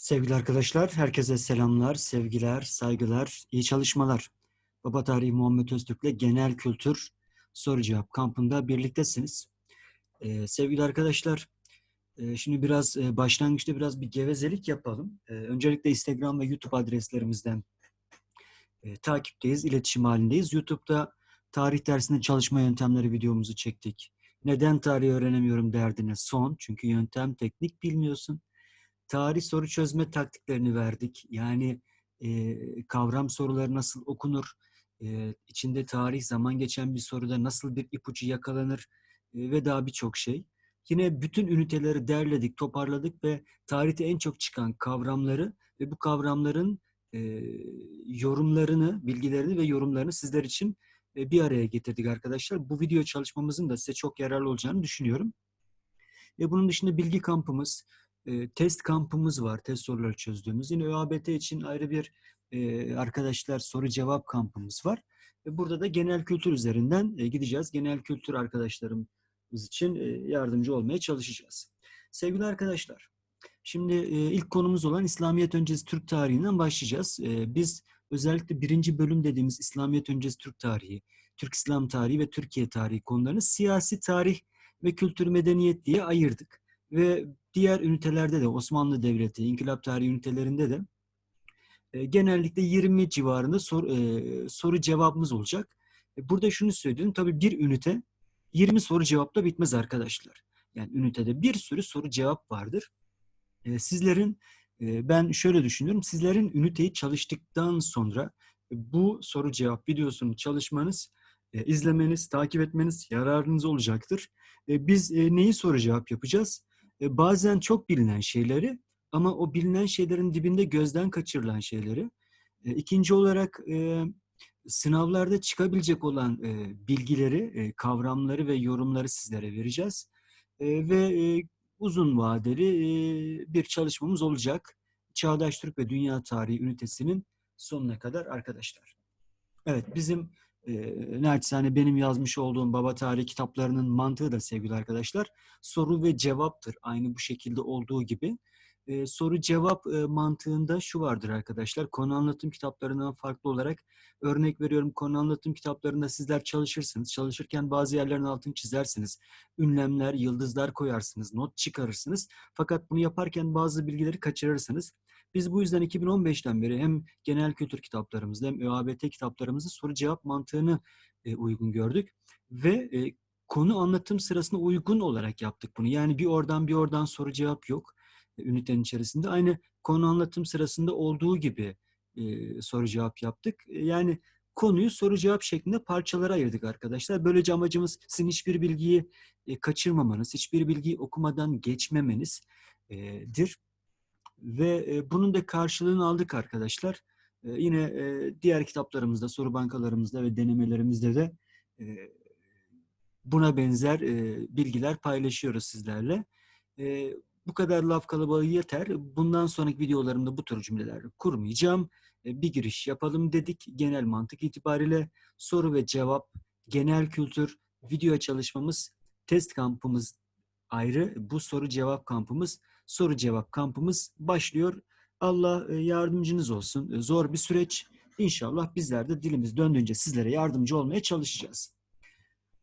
Sevgili arkadaşlar, herkese selamlar, sevgiler, saygılar, iyi çalışmalar. Baba Tarihi Muhammed Öztürk'le Genel Kültür Soru Cevap kampında birliktesiniz. Ee, sevgili arkadaşlar, e, şimdi biraz e, başlangıçta biraz bir gevezelik yapalım. E, öncelikle Instagram ve YouTube adreslerimizden e, takipteyiz, iletişim halindeyiz. YouTube'da tarih dersinde çalışma yöntemleri videomuzu çektik. Neden tarih öğrenemiyorum derdine son. Çünkü yöntem, teknik bilmiyorsun tarih soru çözme taktiklerini verdik. Yani e, kavram soruları nasıl okunur, e, içinde tarih zaman geçen bir soruda nasıl bir ipucu yakalanır e, ve daha birçok şey. Yine bütün üniteleri derledik, toparladık ve tarihte en çok çıkan kavramları ve bu kavramların e, yorumlarını, bilgilerini ve yorumlarını sizler için e, bir araya getirdik arkadaşlar. Bu video çalışmamızın da size çok yararlı olacağını düşünüyorum. E, bunun dışında bilgi kampımız, test kampımız var. Test soruları çözdüğümüz. Yine ÖABT için ayrı bir arkadaşlar soru cevap kampımız var. E, burada da genel kültür üzerinden e, gideceğiz. Genel kültür arkadaşlarımız için e, yardımcı olmaya çalışacağız. Sevgili arkadaşlar, şimdi e, ilk konumuz olan İslamiyet öncesi Türk tarihinden başlayacağız. Biz özellikle birinci bölüm dediğimiz İslamiyet öncesi Türk tarihi, Türk İslam tarihi ve Türkiye tarihi konularını siyasi tarih ve kültür medeniyet diye ayırdık. Ve diğer ünitelerde de Osmanlı Devleti, İnkılap Tarihi ünitelerinde de e, genellikle 20 civarında sor, e, soru cevabımız olacak. E, burada şunu söyleyeyim, tabii bir ünite 20 soru cevapla bitmez arkadaşlar. Yani ünitede bir sürü soru cevap vardır. Sizlerin, ben şöyle düşünüyorum, sizlerin üniteyi çalıştıktan sonra bu soru cevap videosunu çalışmanız, izlemeniz, takip etmeniz yararınız olacaktır. Biz neyi soru cevap yapacağız? E, bazen çok bilinen şeyleri ama o bilinen şeylerin dibinde gözden kaçırılan şeyleri. E, ikinci olarak e, sınavlarda çıkabilecek olan e, bilgileri, kavramları ve yorumları sizlere vereceğiz. Ve uzun vadeli bir çalışmamız olacak. Çağdaş Türk ve Dünya Tarihi ünitesinin sonuna kadar arkadaşlar. Evet bizim e, naçizane benim yazmış olduğum baba tarihi kitaplarının mantığı da sevgili arkadaşlar soru ve cevaptır. Aynı bu şekilde olduğu gibi. E, soru cevap e, mantığında şu vardır arkadaşlar. Konu anlatım kitaplarından farklı olarak örnek veriyorum konu anlatım kitaplarında sizler çalışırsınız. Çalışırken bazı yerlerin altını çizersiniz. Ünlemler, yıldızlar koyarsınız, not çıkarırsınız. Fakat bunu yaparken bazı bilgileri kaçırırsınız. Biz bu yüzden 2015'ten beri hem genel kültür kitaplarımızda hem ÖABT kitaplarımızda soru cevap mantığını e, uygun gördük. Ve e, konu anlatım sırasına uygun olarak yaptık bunu. Yani bir oradan bir oradan soru cevap yok e, ünitenin içerisinde. Aynı konu anlatım sırasında olduğu gibi e, soru cevap yaptık. E, yani konuyu soru cevap şeklinde parçalara ayırdık arkadaşlar. Böylece amacımız sizin hiçbir bilgiyi e, kaçırmamanız, hiçbir bilgiyi okumadan geçmemenizdir. Ve e, bunun da karşılığını aldık arkadaşlar. E, yine e, diğer kitaplarımızda, soru bankalarımızda ve denemelerimizde de e, buna benzer e, bilgiler paylaşıyoruz sizlerle. E, bu kadar laf kalabalığı yeter. Bundan sonraki videolarımda bu tür cümleler kurmayacağım. E, bir giriş yapalım dedik. Genel mantık itibariyle soru ve cevap, genel kültür, video çalışmamız, test kampımız ayrı. Bu soru cevap kampımız soru cevap kampımız başlıyor. Allah e, yardımcınız olsun. E, zor bir süreç. İnşallah bizler de dilimiz döndüğünce sizlere yardımcı olmaya çalışacağız.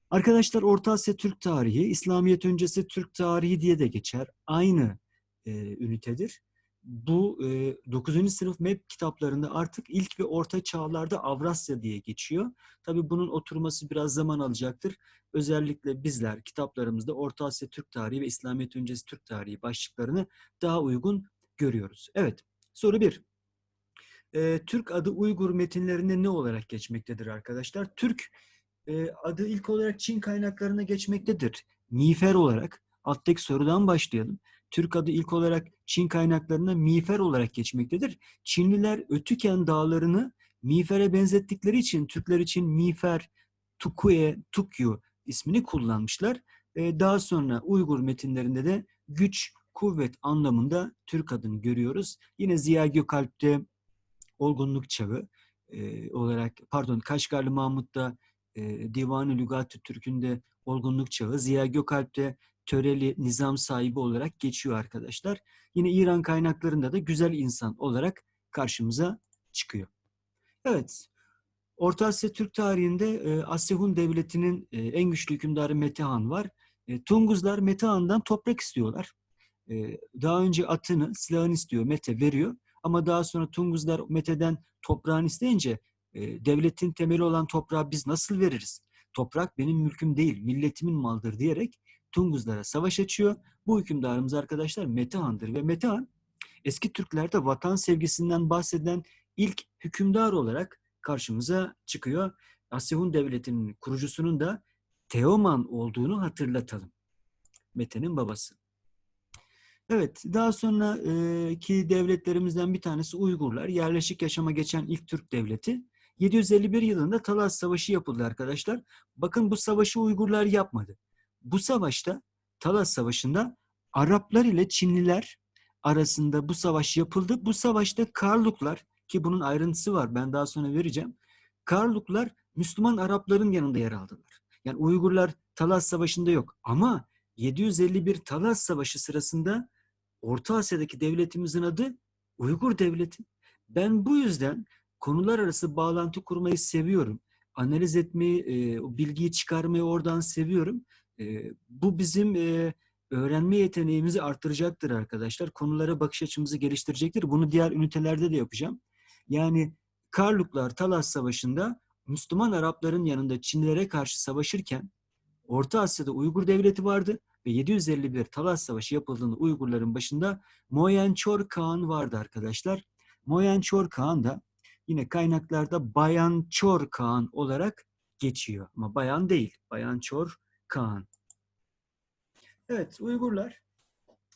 Arkadaşlar Orta Asya Türk tarihi, İslamiyet öncesi Türk tarihi diye de geçer. Aynı e, ünitedir. Bu e, 9. sınıf MEP kitaplarında artık ilk ve orta çağlarda Avrasya diye geçiyor. Tabi bunun oturması biraz zaman alacaktır. Özellikle bizler kitaplarımızda Orta Asya Türk tarihi ve İslamiyet öncesi Türk tarihi başlıklarını daha uygun görüyoruz. Evet, soru bir. E, Türk adı Uygur metinlerinde ne olarak geçmektedir arkadaşlar? Türk e, adı ilk olarak Çin kaynaklarına geçmektedir. Miğfer olarak, alttaki sorudan başlayalım. Türk adı ilk olarak Çin kaynaklarına miğfer olarak geçmektedir. Çinliler Ötüken dağlarını miğfere benzettikleri için Türkler için miğfer, Tukue, Tukyu ismini kullanmışlar. Ee, daha sonra Uygur metinlerinde de güç, kuvvet anlamında Türk adını görüyoruz. Yine Ziya Gökalp'te olgunluk çağı e, olarak, pardon Kaşgarlı Mahmut'ta e, Divan-ı Lügat-ı Türk'ünde olgunluk çağı. Ziya Gökalp de töreli nizam sahibi olarak geçiyor arkadaşlar. Yine İran kaynaklarında da güzel insan olarak karşımıza çıkıyor. Evet, Orta Asya Türk tarihinde e, Asya Hun Devleti'nin e, en güçlü hükümdarı Metehan var. E, Tunguzlar Metehan'dan toprak istiyorlar. E, daha önce atını, silahını istiyor, Mete veriyor. Ama daha sonra Tunguzlar Mete'den toprağını isteyince e, devletin temeli olan toprağı biz nasıl veririz? Toprak benim mülküm değil, milletimin maldır diyerek Tunguzlara savaş açıyor. Bu hükümdarımız arkadaşlar Metehan'dır ve Metehan eski Türklerde vatan sevgisinden bahseden ilk hükümdar olarak karşımıza çıkıyor. Asya Devleti'nin kurucusunun da Teoman olduğunu hatırlatalım. Mete'nin babası. Evet, daha sonraki devletlerimizden bir tanesi Uygurlar. Yerleşik yaşama geçen ilk Türk devleti. 751 yılında Talas Savaşı yapıldı arkadaşlar. Bakın bu savaşı Uygurlar yapmadı. Bu savaşta, Talas Savaşı'nda Araplar ile Çinliler arasında bu savaş yapıldı. Bu savaşta Karluklar ki bunun ayrıntısı var ben daha sonra vereceğim. Karluklar Müslüman Arapların yanında yer aldılar. Yani Uygurlar Talas Savaşı'nda yok ama 751 Talas Savaşı sırasında Orta Asya'daki devletimizin adı Uygur Devleti. Ben bu yüzden konular arası bağlantı kurmayı seviyorum. Analiz etmeyi, e, bilgiyi çıkarmayı oradan seviyorum. Bu bizim e, öğrenme yeteneğimizi arttıracaktır arkadaşlar. Konulara bakış açımızı geliştirecektir. Bunu diğer ünitelerde de yapacağım. Yani Karluklar Talas Savaşı'nda Müslüman Arapların yanında Çinlilere karşı savaşırken Orta Asya'da Uygur Devleti vardı ve 751 Talas Savaşı yapıldığında Uygurların başında Moyençor Kağan vardı arkadaşlar. Moyençor Kağan da yine kaynaklarda Bayançor Kağan olarak geçiyor. Ama bayan değil, Bayançor Kağan. Evet, Uygurlar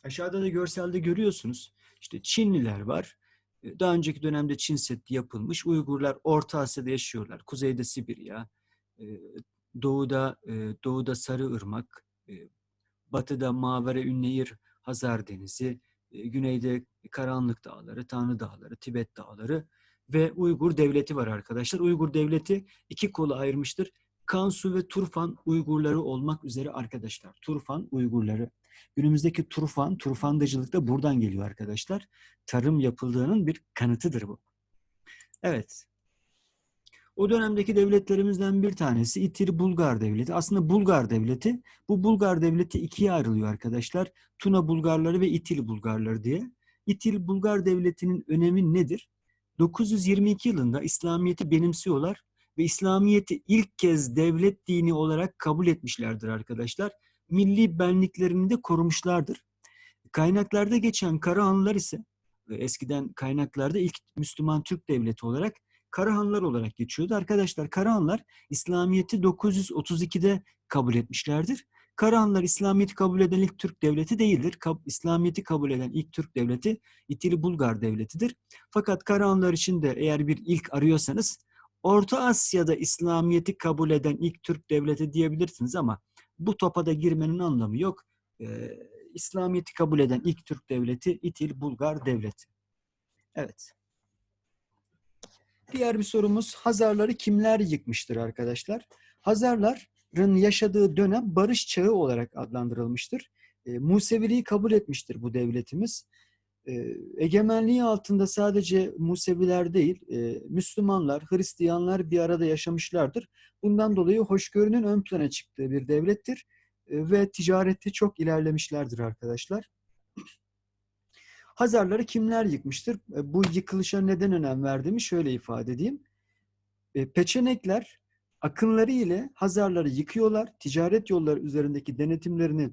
aşağıda da görselde görüyorsunuz. İşte Çinliler var. Ee, daha önceki dönemde Çin Seddi yapılmış. Uygurlar Orta Asya'da yaşıyorlar. Kuzeyde Sibirya, e, doğuda e, doğuda Sarıırmak, batıda Mavere Ünnehir Hazar Denizi, güneyde Karanlık Dağları, Tanrı Dağları, Tibet Dağları ve Uygur Devleti var arkadaşlar. Uygur Devleti iki kola ayırmıştır. Kansu ve Turfan Uygurları olmak üzere arkadaşlar. Turfan Uygurları. Günümüzdeki Turfan, Turfandacılık da buradan geliyor arkadaşlar. Tarım yapıldığının bir kanıtıdır bu. Evet. O dönemdeki devletlerimizden bir tanesi İtir Bulgar Devleti. Aslında Bulgar Devleti, bu Bulgar Devleti ikiye ayrılıyor arkadaşlar. Tuna Bulgarları ve İtil Bulgarları diye. İtil Bulgar Devleti'nin önemi nedir? 922 yılında İslamiyet'i benimsiyorlar ve İslamiyet'i ilk kez devlet dini olarak kabul etmişlerdir arkadaşlar. Milli benliklerini de korumuşlardır. Kaynaklarda geçen Karahanlılar ise eskiden kaynaklarda ilk Müslüman Türk devleti olarak Karahanlar olarak geçiyordu. Arkadaşlar Karahanlar İslamiyet'i 932'de kabul etmişlerdir. Karahanlar İslamiyet'i kabul eden ilk Türk devleti değildir. İslamiyet'i kabul eden ilk Türk devleti İtili Bulgar devletidir. Fakat Karahanlar için de eğer bir ilk arıyorsanız Orta Asya'da İslamiyet'i kabul eden ilk Türk devleti diyebilirsiniz ama bu topa da girmenin anlamı yok. Ee, İslamiyet'i kabul eden ilk Türk devleti İtil Bulgar devleti. Evet. Diğer bir sorumuz Hazarları kimler yıkmıştır arkadaşlar? Hazarların yaşadığı dönem barış çağı olarak adlandırılmıştır. E, Museviliği kabul etmiştir bu devletimiz. E, egemenliği altında sadece Museviler değil, e, Müslümanlar, Hristiyanlar bir arada yaşamışlardır. Bundan dolayı hoşgörünün ön plana çıktığı bir devlettir e, ve ticarette çok ilerlemişlerdir arkadaşlar. Hazarları kimler yıkmıştır? E, bu yıkılışa neden önem verdiğimi şöyle ifade edeyim. Peçenekler akınları ile Hazarları yıkıyorlar. Ticaret yolları üzerindeki denetimlerini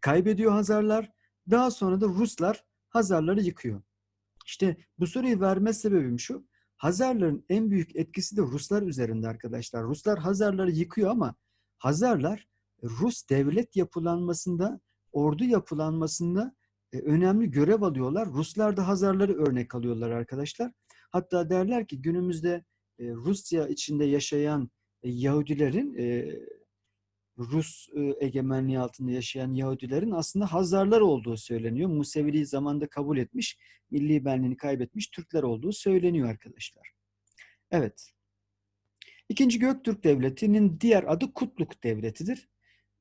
kaybediyor Hazarlar. Daha sonra da Ruslar Hazarları yıkıyor. İşte bu soruyu verme sebebim şu. Hazarların en büyük etkisi de Ruslar üzerinde arkadaşlar. Ruslar Hazarları yıkıyor ama Hazarlar Rus devlet yapılanmasında, ordu yapılanmasında e, önemli görev alıyorlar. Ruslar da Hazarları örnek alıyorlar arkadaşlar. Hatta derler ki günümüzde e, Rusya içinde yaşayan e, Yahudilerin Rus egemenliği altında yaşayan Yahudilerin aslında Hazarlar olduğu söyleniyor. Museviliği zamanda kabul etmiş, milli benliğini kaybetmiş Türkler olduğu söyleniyor arkadaşlar. Evet. İkinci Göktürk Devleti'nin diğer adı Kutluk Devleti'dir.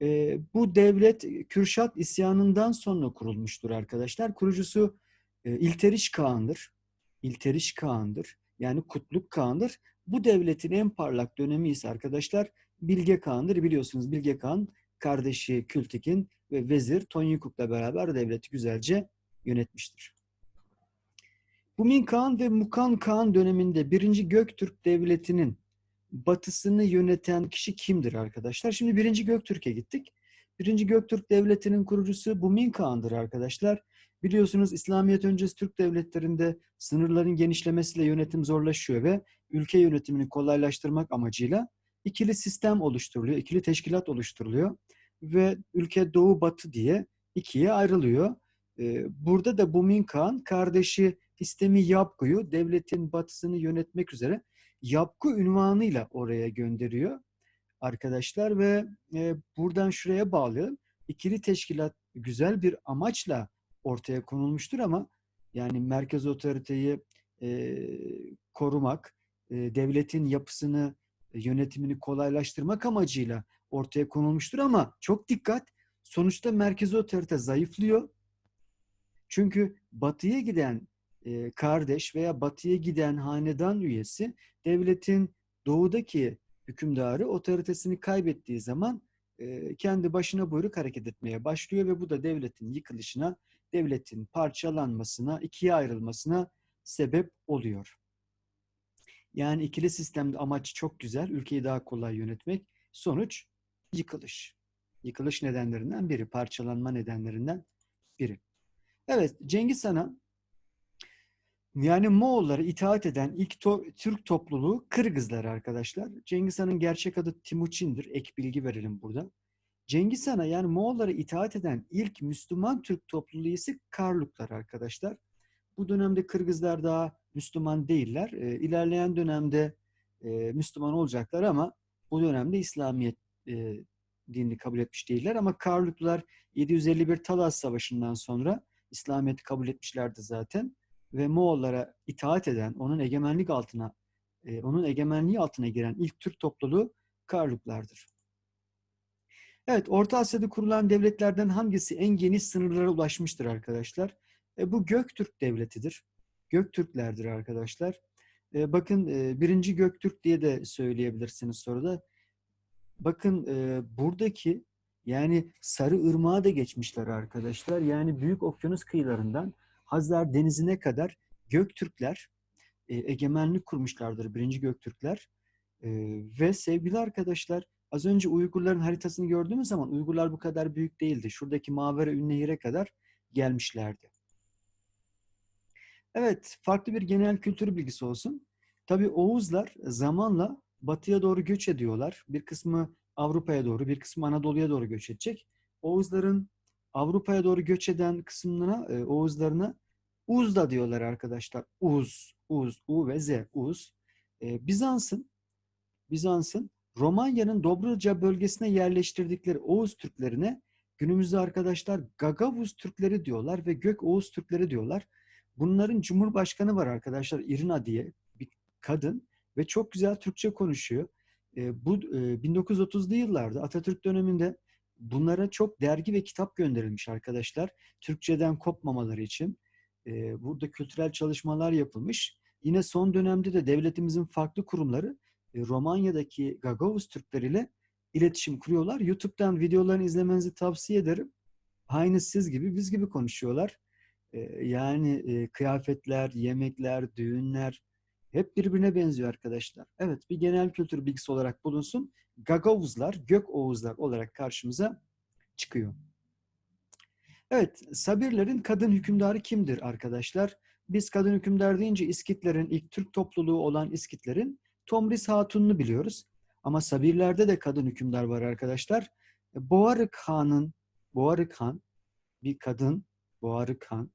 E, bu devlet Kürşat isyanından sonra kurulmuştur arkadaşlar. Kurucusu e, İlteriş Kağan'dır. İlteriş Kağan'dır. Yani Kutluk Kağan'dır. Bu devletin en parlak dönemi ise arkadaşlar Bilge Kağan'dır. Biliyorsunuz Bilge Kağan kardeşi Kültik'in ve vezir Tonyukuk'la beraber devleti güzelce yönetmiştir. Bumin Kağan ve Mukan Kağan döneminde 1. Göktürk Devleti'nin batısını yöneten kişi kimdir arkadaşlar? Şimdi 1. Göktürk'e gittik. 1. Göktürk Devleti'nin kurucusu Bumin Kağan'dır arkadaşlar. Biliyorsunuz İslamiyet öncesi Türk devletlerinde sınırların genişlemesiyle yönetim zorlaşıyor ve ülke yönetimini kolaylaştırmak amacıyla ikili sistem oluşturuluyor, ikili teşkilat oluşturuluyor ve ülke doğu batı diye ikiye ayrılıyor. Ee, burada da Bumin Kağan kardeşi İstemi Yapgu'yu devletin batısını yönetmek üzere Yapgu ünvanıyla oraya gönderiyor arkadaşlar ve e, buradan şuraya bağlayalım. İkili teşkilat güzel bir amaçla ortaya konulmuştur ama yani merkez otoriteyi e, korumak, e, devletin yapısını, yönetimini kolaylaştırmak amacıyla ortaya konulmuştur ama çok dikkat, sonuçta merkez otorite zayıflıyor. Çünkü batıya giden e, kardeş veya batıya giden hanedan üyesi devletin doğudaki hükümdarı otoritesini kaybettiği zaman e, kendi başına buyruk hareket etmeye başlıyor ve bu da devletin yıkılışına, devletin parçalanmasına, ikiye ayrılmasına sebep oluyor. Yani ikili sistemde amaç çok güzel, ülkeyi daha kolay yönetmek. Sonuç yıkılış. Yıkılış nedenlerinden biri, parçalanma nedenlerinden biri. Evet, Cengiz Han'a yani Moğollara itaat eden ilk to Türk topluluğu Kırgızlar arkadaşlar. Cengiz Han'ın gerçek adı Timuçin'dir. Ek bilgi verelim burada. Cengiz Han'a yani Moğollara itaat eden ilk Müslüman Türk topluluğu ise Karluklar arkadaşlar. Bu dönemde Kırgızlar daha Müslüman değiller. E, ilerleyen dönemde e, Müslüman olacaklar ama bu dönemde İslamiyet e, dinini kabul etmiş değiller. Ama Karluklar 751 Talas Savaşı'ndan sonra İslamiyet'i kabul etmişlerdi zaten ve Moğollara itaat eden, onun egemenlik altına, e, onun egemenliği altına giren ilk Türk topluluğu Karluklardır. Evet, Orta Asya'da kurulan devletlerden hangisi en geniş sınırlara ulaşmıştır arkadaşlar? E, bu Göktürk Devleti'dir. Göktürklerdir arkadaşlar. E, bakın e, birinci Göktürk diye de söyleyebilirsiniz soruda. Bakın e, buradaki yani Sarı Irmağı da geçmişler arkadaşlar. Yani Büyük Okyanus kıyılarından Hazar Denizi'ne kadar Göktürkler e, egemenlik kurmuşlardır. Birinci Göktürkler. E, ve sevgili arkadaşlar az önce Uygurların haritasını gördüğümüz zaman Uygurlar bu kadar büyük değildi. Şuradaki Mavera Ünnehir'e kadar gelmişlerdi. Evet, farklı bir genel kültür bilgisi olsun. Tabii Oğuzlar zamanla batıya doğru göç ediyorlar. Bir kısmı Avrupa'ya doğru, bir kısmı Anadolu'ya doğru göç edecek. Oğuzların Avrupa'ya doğru göç eden kısımlarına, e, Oğuzlarına Uz da diyorlar arkadaşlar. Uz, Uz, U ve Z, Uz. E, Bizans'ın Bizans'ın Romanya'nın Dobruca bölgesine yerleştirdikleri Oğuz Türklerine günümüzde arkadaşlar Gagavuz Türkleri diyorlar ve Gök Oğuz Türkleri diyorlar. Bunların Cumhurbaşkanı var arkadaşlar Irina diye bir kadın ve çok güzel Türkçe konuşuyor. E, bu e, 1930'lu yıllarda Atatürk döneminde bunlara çok dergi ve kitap gönderilmiş arkadaşlar. Türkçeden kopmamaları için. E, burada kültürel çalışmalar yapılmış. Yine son dönemde de devletimizin farklı kurumları e, Romanya'daki Gagavuz Türkleriyle iletişim kuruyorlar. YouTube'dan videolarını izlemenizi tavsiye ederim. Aynı siz gibi, biz gibi konuşuyorlar. Yani e, kıyafetler, yemekler, düğünler hep birbirine benziyor arkadaşlar. Evet, bir genel kültür bilgisi olarak bulunsun. Gagavuzlar, Gök Oğuzlar olarak karşımıza çıkıyor. Evet, Sabirlerin kadın hükümdarı kimdir arkadaşlar? Biz kadın hükümdar deyince İskitlerin, ilk Türk topluluğu olan İskitlerin Tomris Hatun'unu biliyoruz. Ama Sabirlerde de kadın hükümdar var arkadaşlar. Boğarık Han'ın, Boğarık Han bir kadın, Boğarık Han.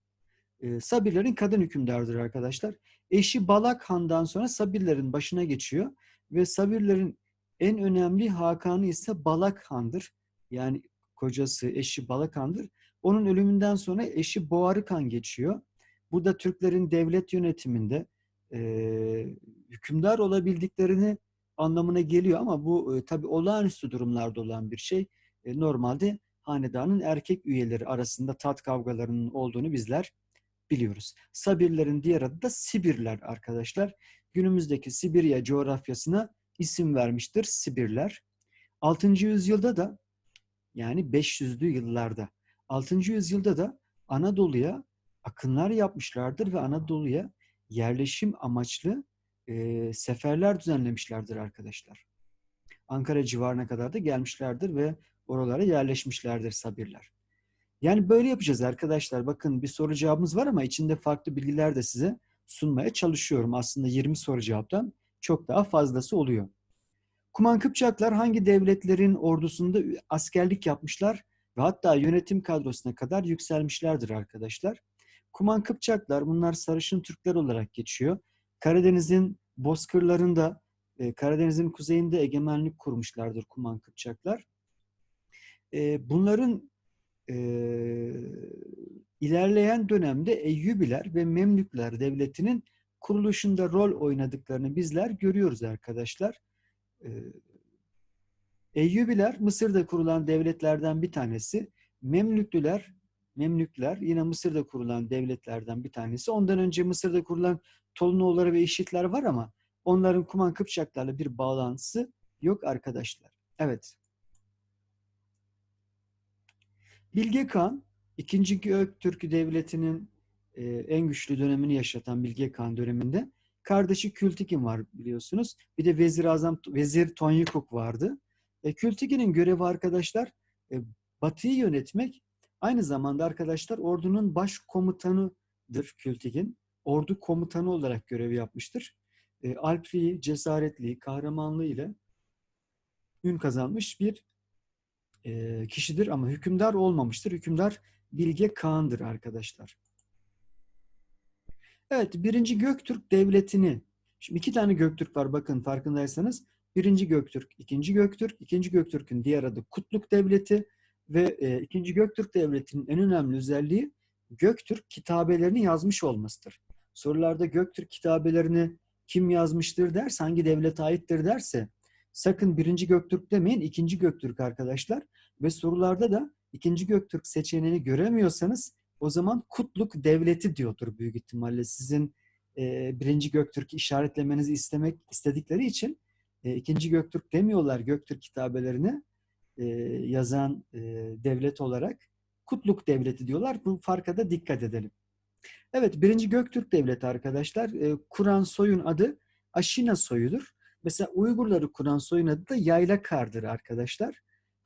E, Sabirlerin kadın hükümdardır arkadaşlar. Eşi Balak Han'dan sonra Sabirlerin başına geçiyor ve Sabirlerin en önemli Hakan'ı ise Balak Han'dır. Yani kocası, eşi Balak Han'dır. Onun ölümünden sonra eşi Boğarık Han geçiyor. Bu da Türklerin devlet yönetiminde e, hükümdar olabildiklerini anlamına geliyor ama bu e, tabii olağanüstü durumlarda olan bir şey. E, normalde hanedanın erkek üyeleri arasında tat kavgalarının olduğunu bizler biliyoruz. Sabirlerin diğer adı da Sibirler arkadaşlar. Günümüzdeki Sibirya coğrafyasına isim vermiştir Sibirler. 6. yüzyılda da yani 500'lü yıllarda 6. yüzyılda da Anadolu'ya akınlar yapmışlardır ve Anadolu'ya yerleşim amaçlı e, seferler düzenlemişlerdir arkadaşlar. Ankara civarına kadar da gelmişlerdir ve oralara yerleşmişlerdir Sabirler. Yani böyle yapacağız arkadaşlar. Bakın bir soru cevabımız var ama içinde farklı bilgiler de size sunmaya çalışıyorum. Aslında 20 soru cevaptan çok daha fazlası oluyor. Kuman Kıpçaklar hangi devletlerin ordusunda askerlik yapmışlar ve hatta yönetim kadrosuna kadar yükselmişlerdir arkadaşlar. Kuman Kıpçaklar bunlar sarışın Türkler olarak geçiyor. Karadeniz'in bozkırlarında, e, Karadeniz'in kuzeyinde egemenlik kurmuşlardır Kuman Kıpçaklar. E, bunların e, ilerleyen dönemde Eyyubiler ve Memlükler devletinin kuruluşunda rol oynadıklarını bizler görüyoruz arkadaşlar. Eyyubiler Mısır'da kurulan devletlerden bir tanesi. Memlüklüler, Memlükler yine Mısır'da kurulan devletlerden bir tanesi. Ondan önce Mısır'da kurulan Tolunoğulları ve İşitler var ama onların Kuman Kıpçaklarla bir bağlantısı yok arkadaşlar. Evet. Bilge Kağan, 2. Göktürk Devleti'nin e, en güçlü dönemini yaşatan Bilge Kağan döneminde kardeşi Kültikin var biliyorsunuz. Bir de Vezir Azam Vezir Tonyukuk vardı. E, Kültikin'in görevi arkadaşlar e, Batı'yı yönetmek. Aynı zamanda arkadaşlar ordunun baş komutanıdır Kültikin. Ordu komutanı olarak görevi yapmıştır. E, alpliği, cesaretliği, kahramanlığı ile ün kazanmış bir e, kişidir ama hükümdar olmamıştır. Hükümdar Bilge Kağan'dır arkadaşlar. Evet, birinci Göktürk Devleti'ni, şimdi iki tane Göktürk var bakın farkındaysanız. Birinci Göktürk, ikinci Göktürk, ikinci Göktürk'ün diğer adı Kutluk Devleti ve e, ikinci Göktürk Devleti'nin en önemli özelliği Göktürk kitabelerini yazmış olmasıdır. Sorularda Göktürk kitabelerini kim yazmıştır derse, hangi devlete aittir derse sakın birinci Göktürk demeyin, ikinci Göktürk arkadaşlar. Ve sorularda da ikinci Göktürk seçeneğini göremiyorsanız o zaman Kutluk Devleti diyordur büyük ihtimalle. Sizin e, birinci Göktürk'ü işaretlemenizi istemek istedikleri için e, ikinci Göktürk demiyorlar Göktürk kitabelerini e, yazan e, devlet olarak. Kutluk Devleti diyorlar. Bu farka da dikkat edelim. Evet, birinci Göktürk Devleti arkadaşlar. E, Kur'an soyun adı Aşina soyudur. Mesela Uygurları kuran soyun adı da Yayla Kar'dır arkadaşlar.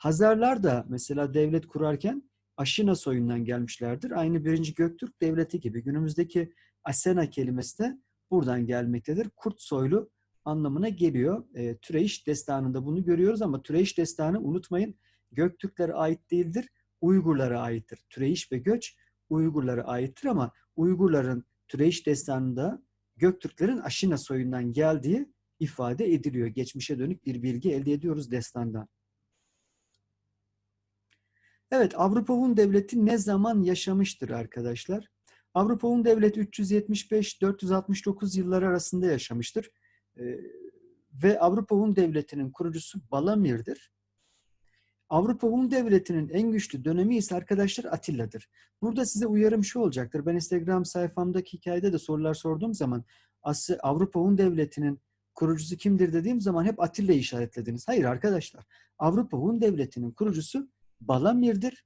Hazarlar da mesela devlet kurarken Aşina soyundan gelmişlerdir. Aynı birinci Göktürk devleti gibi. Günümüzdeki Asena kelimesi de buradan gelmektedir. Kurt soylu anlamına geliyor. E, Türeyiş destanında bunu görüyoruz ama Türeyiş destanı unutmayın Göktürklere ait değildir. Uygurlara aittir. Türeyiş ve göç Uygurlara aittir ama Uygurların Türeyiş destanında Göktürklerin Aşina soyundan geldiği ifade ediliyor. Geçmişe dönük bir bilgi elde ediyoruz destandan. Evet, Avrupa Hun Devleti ne zaman yaşamıştır arkadaşlar? Avrupa Hun Devleti 375-469 yılları arasında yaşamıştır. Ee, ve Avrupa Hun Devleti'nin kurucusu Balamir'dir. Avrupa Hun Devleti'nin en güçlü dönemi ise arkadaşlar Atilla'dır. Burada size uyarım şu olacaktır. Ben Instagram sayfamdaki hikayede de sorular sorduğum zaman Aslı Avrupa Hun Devleti'nin kurucusu kimdir dediğim zaman hep Atilla'yı işaretlediniz. Hayır arkadaşlar. Avrupa Hun Devleti'nin kurucusu Balamir'dir.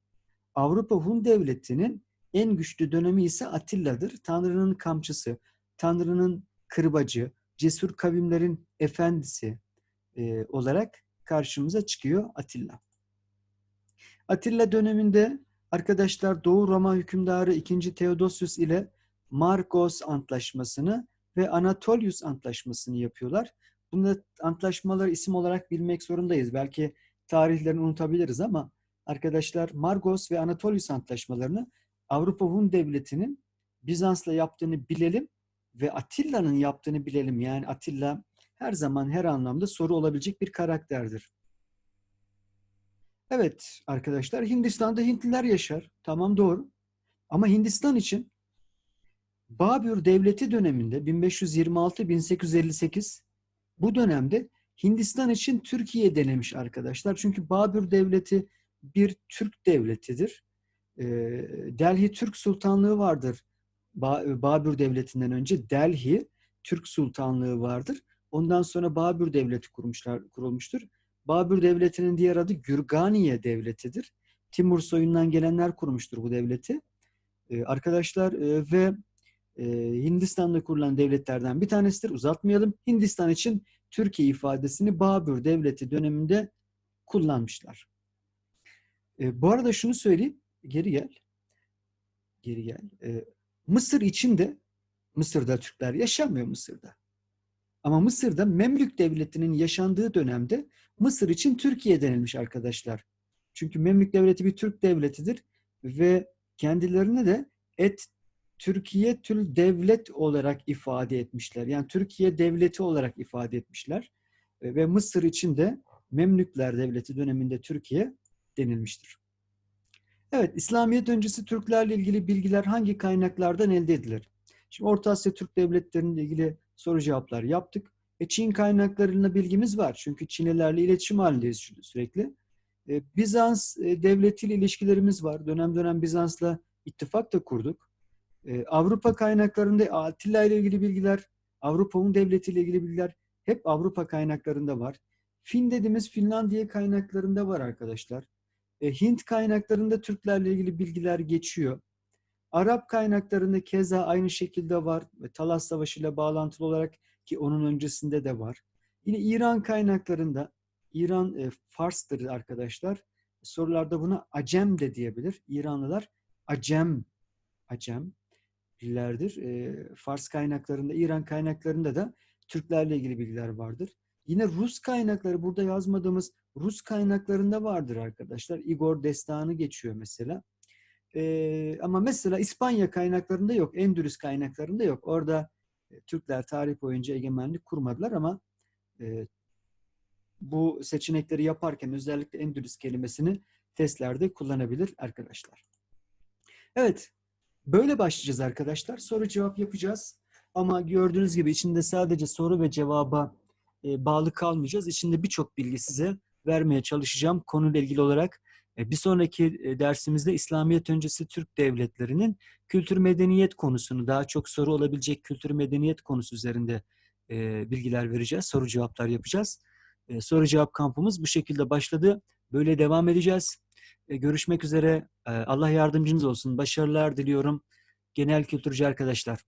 Avrupa Hun Devleti'nin en güçlü dönemi ise Atilla'dır. Tanrı'nın kamçısı, Tanrı'nın kırbacı, cesur kavimlerin efendisi e, olarak karşımıza çıkıyor Atilla. Atilla döneminde arkadaşlar Doğu Roma hükümdarı 2. Theodosius ile Markos Antlaşması'nı ve Anatolius Antlaşması'nı yapıyorlar. Bunu antlaşmaları isim olarak bilmek zorundayız. Belki tarihlerini unutabiliriz ama arkadaşlar Margos ve Anatolius antlaşmalarını Avrupa Hun Devleti'nin Bizans'la yaptığını bilelim ve Atilla'nın yaptığını bilelim. Yani Atilla her zaman her anlamda soru olabilecek bir karakterdir. Evet arkadaşlar Hindistan'da Hintliler yaşar. Tamam doğru. Ama Hindistan için Babür Devleti döneminde 1526-1858 bu dönemde Hindistan için Türkiye denemiş arkadaşlar. Çünkü Babür Devleti bir Türk devletidir. Ee, Delhi Türk Sultanlığı vardır. Ba- Babür Devleti'nden önce Delhi Türk Sultanlığı vardır. Ondan sonra Babür Devleti kurmuşlar, kurulmuştur. Babür Devleti'nin diğer adı Gürganiye Devleti'dir. Timur soyundan gelenler kurmuştur bu devleti. Ee, arkadaşlar e, ve e, Hindistan'da kurulan devletlerden bir tanesidir. Uzatmayalım. Hindistan için Türkiye ifadesini Babür Devleti döneminde kullanmışlar. E, bu arada şunu söyleyeyim. Geri gel. Geri gel. E, Mısır için de Mısır'da Türkler yaşamıyor Mısır'da. Ama Mısır'da Memlük Devleti'nin yaşandığı dönemde Mısır için Türkiye denilmiş arkadaşlar. Çünkü Memlük Devleti bir Türk devletidir ve kendilerini de et Türkiye tül devlet olarak ifade etmişler. Yani Türkiye devleti olarak ifade etmişler. Ve Mısır için de Memlükler Devleti döneminde Türkiye denilmiştir. Evet, İslamiyet öncesi Türklerle ilgili bilgiler hangi kaynaklardan elde edilir? Şimdi Orta Asya Türk devletleriyle ilgili soru cevaplar yaptık. E Çin kaynaklarında bilgimiz var. Çünkü Çinlilerle iletişim halindeyiz sü- sürekli. E, Bizans e, devletiyle ilişkilerimiz var. Dönem dönem Bizans'la ittifak da kurduk. E, Avrupa kaynaklarında Atilla ile ilgili bilgiler, Avrupa Un Devleti ile ilgili bilgiler hep Avrupa kaynaklarında var. Fin dediğimiz Finlandiya kaynaklarında var arkadaşlar. E, Hint kaynaklarında Türklerle ilgili bilgiler geçiyor. Arap kaynaklarında keza aynı şekilde var. Ve Talas Savaşı ile bağlantılı olarak ki onun öncesinde de var. Yine İran kaynaklarında, İran e, Fars'tır arkadaşlar. Sorularda buna Acem de diyebilir. İranlılar Acem, Acem dillerdir. E, Fars kaynaklarında, İran kaynaklarında da Türklerle ilgili bilgiler vardır. Yine Rus kaynakları, burada yazmadığımız Rus kaynaklarında vardır arkadaşlar. Igor Destanı geçiyor mesela. Ee, ama mesela İspanya kaynaklarında yok, Endülüs kaynaklarında yok. Orada e, Türkler tarih boyunca egemenlik kurmadılar ama e, bu seçenekleri yaparken özellikle Endülüs kelimesini testlerde kullanabilir arkadaşlar. Evet, böyle başlayacağız arkadaşlar. Soru cevap yapacağız. Ama gördüğünüz gibi içinde sadece soru ve cevaba e, bağlı kalmayacağız. İçinde birçok bilgi size vermeye çalışacağım konuyla ilgili olarak. E, Bir sonraki e, dersimizde İslamiyet öncesi Türk devletlerinin kültür medeniyet konusunu daha çok soru olabilecek kültür medeniyet konusu üzerinde e, bilgiler vereceğiz. Soru cevaplar yapacağız. Soru cevap kampımız bu şekilde başladı. Böyle devam edeceğiz. Görüşmek üzere. Allah yardımcınız olsun. Başarılar diliyorum. Genel kültürcü arkadaşlar.